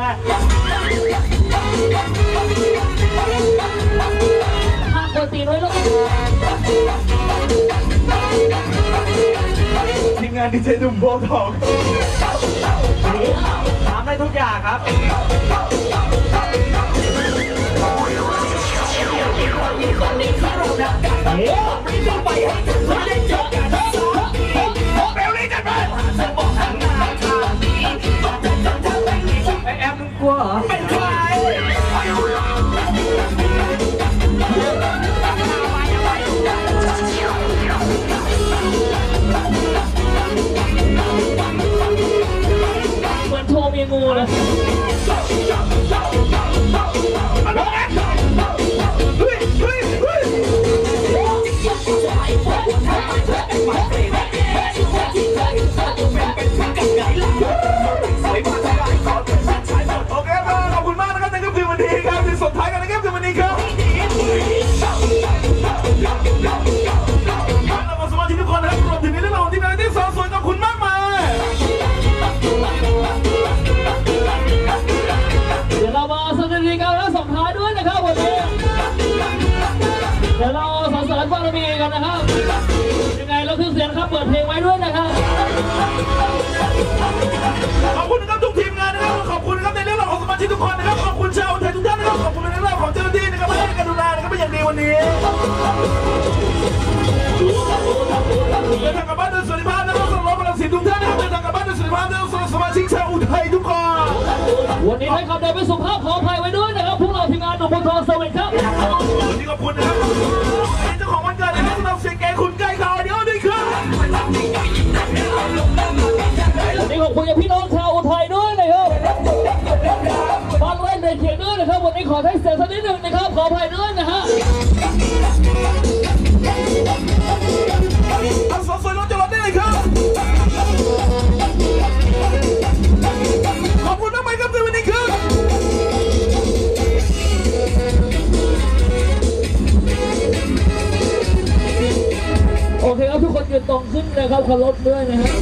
ว่าห้ามคนตีด้วยลูกทีมงานดีเจหนุ่มโบทองทำได้ทุกอย่างครับเฮ้ยไปให้ถึง มื แล้วส่งท้ายด้วยนะครับวันนี้เดี๋ยวเราสรรเสริญบารมีกันนะครับ ยังไงเราคือเสียงครับเปิดเพลงไว้ด้วยนะครับ ขอบคุณนะครับทุกทีมงานนะครับ ขอบคุณนะครับในเรื่องราวของสมาชิกทุกคนนะครับ ขอบคุณชาวไทยทุกท่านนะครับ ขอบคุณในเรื่องราวของเจ้าหน้าที่นะครับที่ให้การดูแลนะครับเป็นอย่างดีวันนี้เดินทางกลับบ้านโดยสวัสดิภาพนะครับสำหรับพลังสินทุกท่านนะครับเดินทางกลับบ้านโดยสวัสดิภาพนะครับสำหรับสมาชิกชาวอุทัยทุกคน วันนี้ให้คำเดินไปสุภาพขออภัยไว้ด้วยนะครับพวกเรา ทีมงานหนุ่มบนทองเซเว่นครับวันนี้ขอบคุณนะครับนี่เจ้าของวันเกิดนะครับสำหรับเสียงแก่คุณไก่ขาวเดี๋ยวด้วยครับวันนี้ขอบคุณกับพี่น้องชาวอุทัยด้วยนะครับบ้านไร่ในเขียนด้วยนะครับ วันนี้ขอให้เสียงสักนิดหนึ่งนะครับ ขออภัยด้วยนะฮะ องขึ้นนะครับเคารพด้วยนะครับ